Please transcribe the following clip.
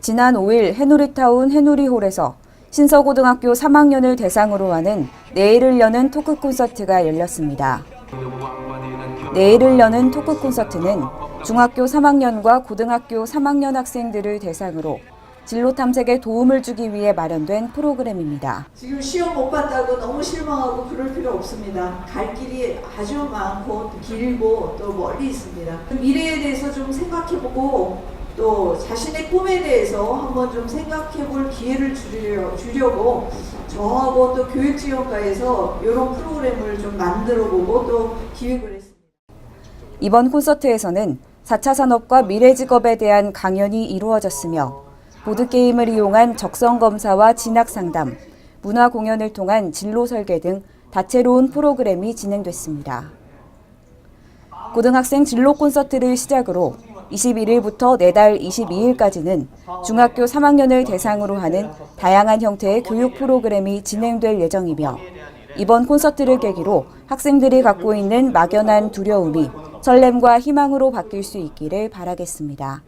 지난 5일 해누리타운 해누리홀에서 신서고등학교 3학년을 대상으로 하는 내일을 여는 토크 콘서트가 열렸습니다. 내일을 여는 토크 콘서트는 중학교 3학년과 고등학교 3학년 학생들을 대상으로 진로 탐색에 도움을 주기 위해 마련된 프로그램입니다. 지금 시험 못 봤다고 너무 실망하고 그럴 필요 없습니다. 갈 길이 아주 많고 또 길고 또 멀리 있습니다. 미래에 대해서 좀 생각해보고 또 자신의 꿈에 대해서 한번 좀 생각해 볼 기회를 주려, 주려고 저하고 또 교육지원과에서 이런 프로그램을 좀 만들어 보고 또 기획을 했습니다. 이번 콘서트에서는 4차 산업과 미래 직업에 대한 강연이 이루어졌으며 보드게임을 이용한 적성 검사와 진학 상담, 문화 공연을 통한 진로 설계 등 다채로운 프로그램이 진행됐습니다. 고등학생 진로 콘서트를 시작으로 21일부터 내달 22일까지는 중학교 3학년을 대상으로 하는 다양한 형태의 교육 프로그램이 진행될 예정이며 이번 콘서트를 계기로 학생들이 갖고 있는 막연한 두려움이 설렘과 희망으로 바뀔 수 있기를 바라겠습니다.